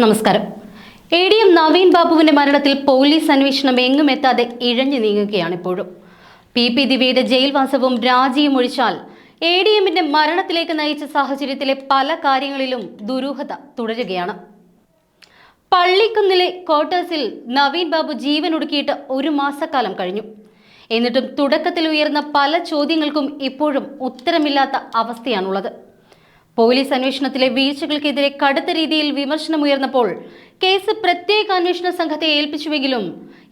നമസ്കാരം. A D M Naveen ബാബുവിന്റെ മരണത്തിൽ പോലീസ് അന്വേഷണം എങ്ങും എത്താതെ ഇഴഞ്ഞു നീങ്ങുകയാണ് ഇപ്പോഴും. പി. പി. ദിവ്യയുടെ ജയിൽവാസവും രാജിയും ഒഴിച്ചാൽ എ ഡി എമ്മിന്റെ മരണത്തിലേക്ക് നയിച്ച സാഹചര്യത്തിലെ പല കാര്യങ്ങളിലും ദുരൂഹത തുടരുകയാണ്. പള്ളിക്കുന്നിലെ ക്വാർട്ടേഴ്സിൽ നവീൻ ബാബു ജീവൻ ഒടുക്കിയിട്ട് ഒരു മാസക്കാലം കഴിഞ്ഞു. എന്നിട്ടും തുടക്കത്തിൽ ഉയർന്ന പല ചോദ്യങ്ങൾക്കും ഇപ്പോഴും ഉത്തരമില്ലാത്ത അവസ്ഥയാണുള്ളത്. പോലീസ് അന്വേഷണത്തിലെ വീഴ്ചകൾക്കെതിരെ കടുത്ത രീതിയിൽ വിമർശനമുയർന്നപ്പോൾ കേസ് പ്രത്യേക അന്വേഷണ സംഘത്തെ ഏൽപ്പിച്ചുവെങ്കിലും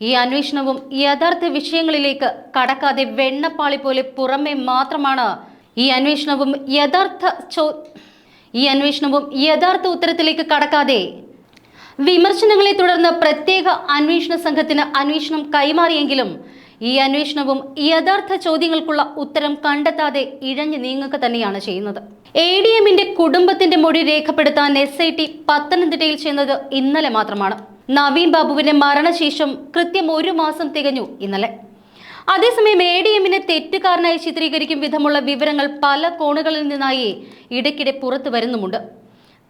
ഈ അന്വേഷണവും യഥാർത്ഥ വിഷയങ്ങളിലേക്ക് കടക്കാതെ വെണ്ണപ്പാളി പോലെ പുറമെ മാത്രമാണ് ഈ അന്വേഷണവും യഥാർത്ഥ ചോ ഈ അന്വേഷണവും യഥാർത്ഥ ഉത്തരത്തിലേക്ക് കടക്കാതെ വിമർശനങ്ങളെ തുടർന്ന് പ്രത്യേക അന്വേഷണ സംഘത്തിന് അന്വേഷണം കൈമാറിയെങ്കിലും ഈ അന്വേഷണവും യഥാർത്ഥ ചോദ്യങ്ങൾക്കുള്ള ഉത്തരം കണ്ടെത്താതെ ഇഴഞ്ഞു നീങ്ങുക തന്നെയാണ് ചെയ്യുന്നത്. എ ഡി എമ്മിന്റെ കുടുംബത്തിന്റെ മൊഴി രേഖപ്പെടുത്താൻ എസ് ഐ ടി പത്തനംതിട്ടയിൽ ചെന്നത് ഇന്നലെ മാത്രമാണ്. നവീൻ ബാബുവിന്റെ മരണശേഷം കൃത്യം ഒരു മാസം തികഞ്ഞു ഇന്നലെ. അതേസമയം എ ഡി എമ്മിനെ തെറ്റുകാരനായി ചിത്രീകരിക്കും വിധമുള്ള വിവരങ്ങൾ പല കോണുകളിൽ നിന്നായി ഇടയ്ക്കിടെ പുറത്തു വരുന്നുമുണ്ട്.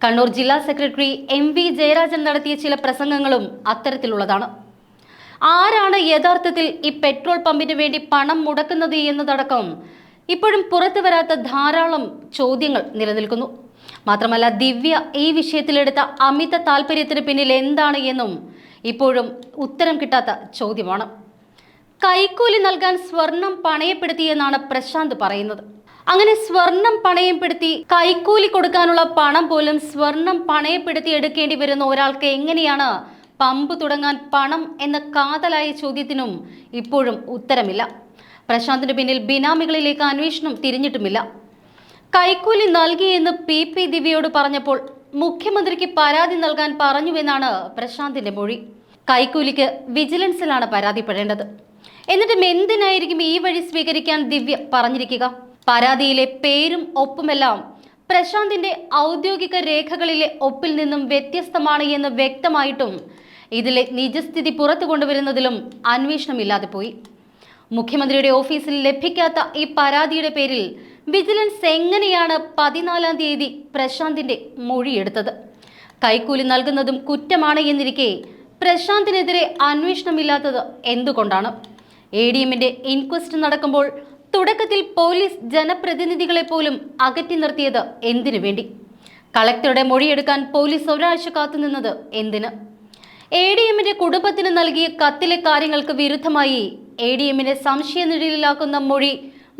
കണ്ണൂർ ജില്ലാ സെക്രട്ടറി എം വി ജയരാജൻ നടത്തിയ ചില പ്രസംഗങ്ങളും അത്തരത്തിലുള്ളതാണ്. ആരാണ് യഥാർത്ഥത്തിൽ ഈ പെട്രോൾ പമ്പിന് വേണ്ടി പണം മുടക്കുന്നത് എന്നതടക്കം ഇപ്പോഴും പുറത്തു വരാത്ത ധാരാളം ചോദ്യങ്ങൾ നിലനിൽക്കുന്നു. മാത്രമല്ല ദിവ്യ ഈ വിഷയത്തിലെടുത്ത അമിത താല്പര്യത്തിന് പിന്നിൽ എന്താണ് എന്നും ഇപ്പോഴും ഉത്തരം കിട്ടാത്ത ചോദ്യമാണ്. കൈക്കൂലി നൽകാൻ സ്വർണം പണയപ്പെടുത്തിയെന്നാണ് പ്രശാന്ത് പറയുന്നത്. അങ്ങനെ സ്വർണം പണയപ്പെടുത്തി കൈക്കൂലി കൊടുക്കാനുള്ള പണം പോലും സ്വർണം പണയപ്പെടുത്തി എടുക്കേണ്ടി വരുന്ന ഒരാൾക്ക് എങ്ങനെയാണ് പമ്പ് തുടങ്ങാൻ പണം എന്ന കാതലായ ചോദ്യത്തിനും ഇപ്പോഴും ഉത്തരമില്ല. പ്രശാന്തിന് പിന്നിൽ ബിനാമികളിലേക്ക് അന്വേഷണം തിരിഞ്ഞിട്ടുമില്ല. കൈക്കൂലി നൽകിയെന്ന് പി പി ദിവ്യയോട് പറഞ്ഞപ്പോൾ മുഖ്യമന്ത്രിക്ക് പരാതി നൽകാൻ പറഞ്ഞുവെന്നാണ് പ്രശാന്തിന്റെ മൊഴി. കൈക്കൂലിക്ക് വിജിലൻസിലാണ് പരാതിപ്പെടേണ്ടത്. എന്നിട്ടും എന്തിനായിരിക്കും ഈ വഴി സ്വീകരിക്കാൻ ദിവ്യ പറഞ്ഞിരിക്കുക? പരാതിയിലെ പേരും ഒപ്പുമെല്ലാം പ്രശാന്തിന്റെ ഔദ്യോഗിക രേഖകളിലെ ഒപ്പിൽ നിന്നും വ്യത്യസ്തമാണ് എന്ന് വ്യക്തമായിട്ടും ഇതിലെ നിജസ്ഥിതി പുറത്തു കൊണ്ടുവരുന്നതിലും അന്വേഷണമില്ലാതെ പോയി. മുഖ്യമന്ത്രിയുടെ ഓഫീസിൽ ലഭിക്കാത്ത ഈ പരാതിയുടെ പേരിൽ വിജിലൻസ് എങ്ങനെയാണ് പതിനാലാം തീയതി പ്രശാന്തിന്റെ മൊഴിയെടുത്തത്? കൈക്കൂലി നൽകുന്നതും കുറ്റമാണ് എന്നിരിക്കെ പ്രശാന്തിനെതിരെ അന്വേഷണമില്ലാത്തത് എന്തുകൊണ്ടാണ്? എ ഡി എമ്മിന്റെ ഇൻക്വസ്റ്റ് നടക്കുമ്പോൾ തുടക്കത്തിൽ പോലീസ് ജനപ്രതിനിധികളെ പോലും അകറ്റി നിർത്തിയത് എന്തിനു വേണ്ടി? കളക്ടറുടെ മൊഴിയെടുക്കാൻ പോലീസ് ഒരാഴ്ച കാത്തുനിന്നത് എന്തിന്? എ ഡി എമ്മിന്റെ കുടുംബത്തിന് നൽകിയ കത്തിലെ കാര്യങ്ങൾക്ക് വിരുദ്ധമായി എ ഡി എമ്മിനെ സംശയനിഴലിലാക്കുന്ന മൊഴി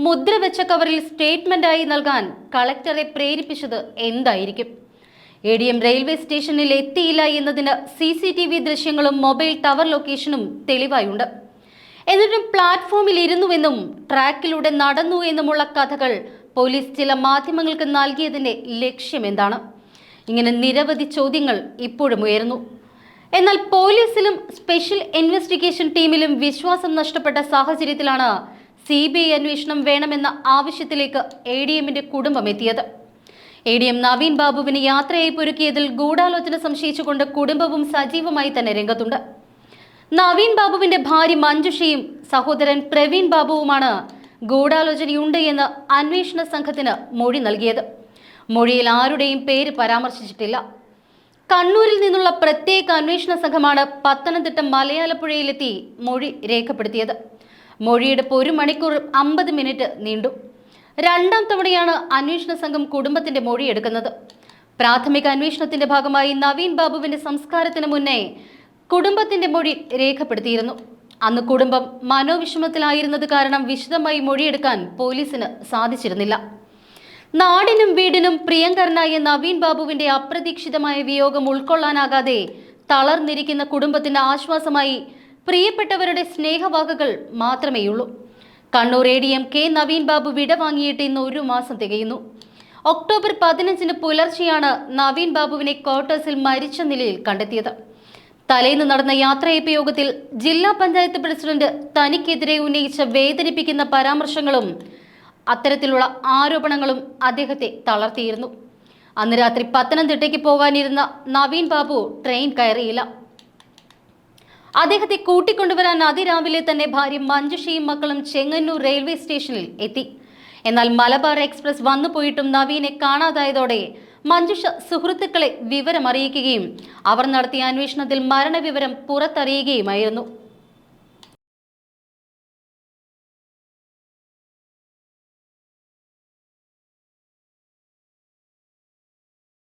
മുദ്രവെച്ച കവറിൽ സ്റ്റേറ്റ്മെന്റായി നൽകാൻ കളക്ടറെ പ്രേരിപ്പിച്ചത് എന്തായിരിക്കും? എ ഡി എം റെയിൽവേ സ്റ്റേഷനിൽ എത്തിയില്ല എന്നതിന് സി സി ടി വി ദൃശ്യങ്ങളും മൊബൈൽ ടവർ ലൊക്കേഷനും തെളിവായുണ്ട്. എന്നിട്ടും പ്ലാറ്റ്ഫോമിൽ ഇരുന്നുവെന്നും ട്രാക്കിലൂടെ നടന്നു എന്നുമുള്ള കഥകൾ പോലീസ് ചില മാധ്യമങ്ങൾക്ക് നൽകിയതിന്റെ ലക്ഷ്യം എന്താണ് ഇങ്ങനെ നിരവധി ചോദ്യങ്ങൾ ഇപ്പോഴും ഉയരുന്നു. എന്നാൽ പോലീസിലും സ്പെഷ്യൽ ഇൻവെസ്റ്റിഗേഷൻ ടീമിലും വിശ്വാസം നഷ്ടപ്പെട്ട സാഹചര്യത്തിലാണ് സി ബി ഐ അന്വേഷണം വേണമെന്ന ആവശ്യത്തിലേക്ക് എ ഡി എമ്മിന്റെ കുടുംബം എത്തിയത്. എ ഡി എം നവീൻ ബാബുവിന് യാത്രയായി പൊരുക്കിയതിൽ ഗൂഢാലോചന സംശയിച്ചുകൊണ്ട് കുടുംബവും സജീവമായി തന്നെ രംഗത്തുണ്ട്. നവീൻ ബാബുവിന്റെ ഭാര്യ മഞ്ജുഷയും സഹോദരൻ പ്രവീൺ ബാബുവുമാണ് ഗൂഢാലോചനയുണ്ട് എന്ന് അന്വേഷണ സംഘത്തിന് മൊഴി നൽകിയത്. മൊഴിയിൽ ആരുടെയും പേര് പരാമർശിച്ചിട്ടില്ല. കണ്ണൂരിൽ നിന്നുള്ള പ്രത്യേക അന്വേഷണ സംഘമാണ് പത്തനംതിട്ട മലയാളപ്പുഴയിലെത്തി മൊഴി രേഖപ്പെടുത്തിയത്. മൊഴിയെടുപ്പ് ഒരു മണിക്കൂർ അമ്പത് മിനിറ്റ് നീണ്ടു. രണ്ടാം തവണയാണ് അന്വേഷണ സംഘം കുടുംബത്തിന്റെ മൊഴിയെടുക്കുന്നത്. പ്രാഥമിക അന്വേഷണത്തിന്റെ ഭാഗമായി നവീൻ ബാബുവിന്റെ സംസ്കാരത്തിന് മുന്നേ കുടുംബത്തിന്റെ മൊഴി രേഖപ്പെടുത്തിയിരുന്നു. അന്ന് കുടുംബം മനോവിഷമത്തിലായിരുന്നത് കാരണം വിശദമായി മൊഴിയെടുക്കാൻ പോലീസിന് സാധിച്ചിരുന്നില്ല. നാടിനും വീടിനും പ്രിയങ്കരനായ നവീൻ ബാബുവിന്റെ അപ്രതീക്ഷിതമായ വിയോഗം ഉൾക്കൊള്ളാനാകാതെ തളർന്നിരിക്കുന്ന കുടുംബത്തിന്റെ ആശ്വാസമായി പ്രിയപ്പെട്ടവരുടെ സ്നേഹവാക്കുകൾ മാത്രമേയുള്ളൂ. Kannur A D M K Naveen Babu വിടവാങ്ങിയിട്ട് ഇന്ന് ഒരു മാസം തികയുന്നു. ഒക്ടോബർ പതിനഞ്ചിന് പുലർച്ചെയാണ് നവീൻ ബാബുവിനെ ക്വാർട്ടേഴ്സിൽ മരിച്ച നിലയിൽ കണ്ടെത്തിയത്. തലേന്ന് നടന്ന യാത്രയപ്പ് യോഗത്തിൽ ജില്ലാ പഞ്ചായത്ത് പ്രസിഡന്റ് തനിക്കെതിരെ ഉന്നയിച്ച വേദനിപ്പിക്കുന്ന പരാമർശങ്ങളും അത്തരത്തിലുള്ള ആരോപണങ്ങളും അദ്ദേഹത്തെ തളർത്തിയിരുന്നു. അന്ന് രാത്രി പത്തനംതിട്ടയ്ക്ക് പോകാനിരുന്ന നവീൻ ബാബു ട്രെയിൻ കയറിയില്ല. അദ്ദേഹത്തെ കൂട്ടിക്കൊണ്ടുവരാൻ അതിരാവിലെ തന്നെ ഭാര്യ മഞ്ജുഷയും മക്കളും ചെങ്ങന്നൂർ റെയിൽവേ സ്റ്റേഷനിൽ എത്തി. എന്നാൽ മലബാർ എക്സ്പ്രസ് വന്നു പോയിട്ടും നവീനെ കാണാതായതോടെ മഞ്ജുഷ സുഹൃത്തുക്കളെ വിവരമറിയിക്കുകയും അവർ നടത്തിയ അന്വേഷണത്തിൽ മരണവിവരം പുറത്തറിയുകയുമായിരുന്നു.